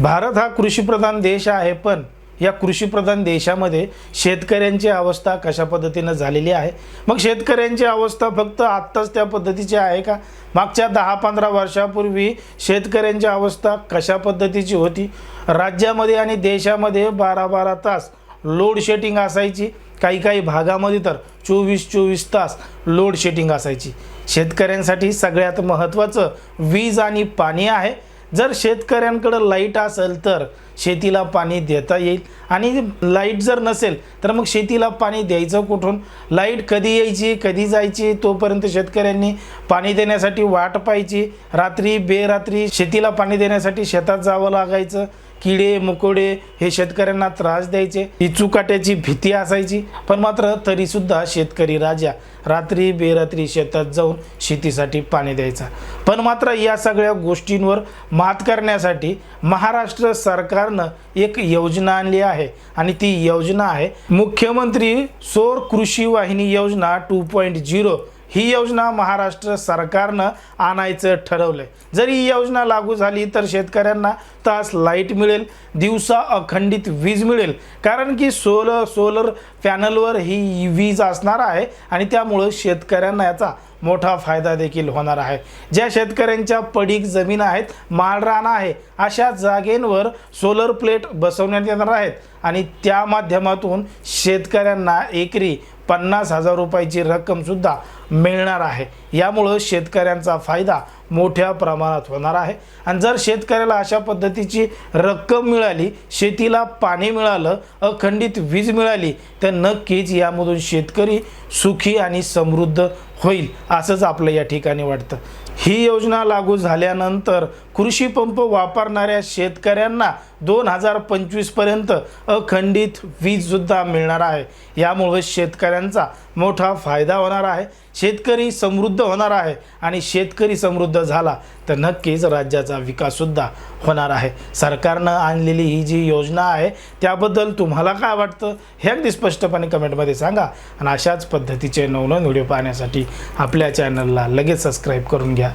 भारत हा कृषीप्रधान देश आहे पण या कृषीप्रधान देशामध्ये शेतकऱ्यांची अवस्था कशा पद्धतीनं झालेली आहे? मग शेतकऱ्यांची अवस्था फक्त आत्ताच त्या पद्धतीची आहे का? मागच्या दहा पंधरा वर्षापूर्वी शेतकऱ्यांची अवस्था कशा पद्धतीची होती? राज्यामध्ये आणि देशामध्ये बारा बारा तास लोड शेडिंग असायची. काही काही भागामध्ये तर चोवीस चोवीस तास लोड शेडिंग असायची. शेतकऱ्यांसाठी सगळ्यात महत्त्वाचं वीज आणि पाणी आहे. जर शेतकऱ्यांकडं लाइट असेल तर शेतीला पाणी देता येईल. आणि लाइट जर नसेल तर मग शेतीला पाणी द्यायचं कुठून? लाइट कधी यायची कधी जायची? तोपर्यंत शेतकऱ्यांनी पाणी देण्यासाठी वाट पाहायची. रात्री बेरात्री शेतीला पाणी देण्यासाठी शेतात जावं लागायचं. किडे मुकोडे हे शेतकऱ्यांना त्रास द्यायचे. ही चुकाट्याची भीती असायची. पण मात्र तरीसुद्धा शेतकरी राजा रात्री बेरात्री शेतात जाऊन शेतीसाठी पाणी द्यायचा. पण मात्र या सगळ्या गोष्टींवर मात करण्यासाठी महाराष्ट्र सरकारनं एक योजना आणली आहे. आणि ती योजना आहे मुख्यमंत्री सौर कृषी वाहिनी योजना टू पॉईंट झिरो. ही योजना महाराष्ट्र सरकारनं आणायचं ठरवलंय. जर ही योजना लागू झाली तर शेतकऱ्यांना तास लाइट मिळेल दिवसा अखंडित वीज मिळेल. कारण की सोलर सोलर पॅनलवर ही वीज असणार आहे आणि त्यामुळं शेतकऱ्यांना याचा मोठा फायदा देखील होणार आहे. ज्या शेतकऱ्यांच्या पडीक जमीन आहेत माळरान आहे अशा जागेंवर सोलर प्लेट बसवण्यात येणार आहेत आणि त्या माध्यमातून शेतकऱ्यांना एकरी पन्नास हजार रुपयाची रक्कमसुद्धा मिळणार आहे. यामुळं शेतकऱ्यांचा फायदा मोठ्या प्रमाणात होणार आहे. आणि जर शेतकऱ्याला अशा पद्धतीची रक्कम मिळाली शेतीला पाणी मिळालं अखंडित वीज मिळाली तर नक्कीच यामधून शेतकरी सुखी आणि समृद्ध होईल असंच आपलं या ठिकाणी वाटतं. ही योजना लागू झाल्यानंतर कृषीपंप वापरणाऱ्या शेतकऱ्यांना दोन हजार पंचवीसपर्यंत अखंडित वीजसुद्धा मिळणार आहे. यामुळे शेतकऱ्यांचा मोठा फायदा होणार आहे. शेतकरी समृद्ध होणार आहे आणि शेतकरी समृद्ध झाला तर नक्कीच राज्याचा विकाससुद्धा होणार आहे. सरकारनं आणलेली ही जी योजना आहे त्याबद्दल तुम्हाला काय वाटतं? हे अगदी स्पष्टपणे कमेंटमध्ये सांगा. आणि अशाच पद्धतीचे नवनवीन व्हिडिओ पाहण्यासाठी आपल्या चॅनलला लगेच सबस्क्राईब करून घ्या.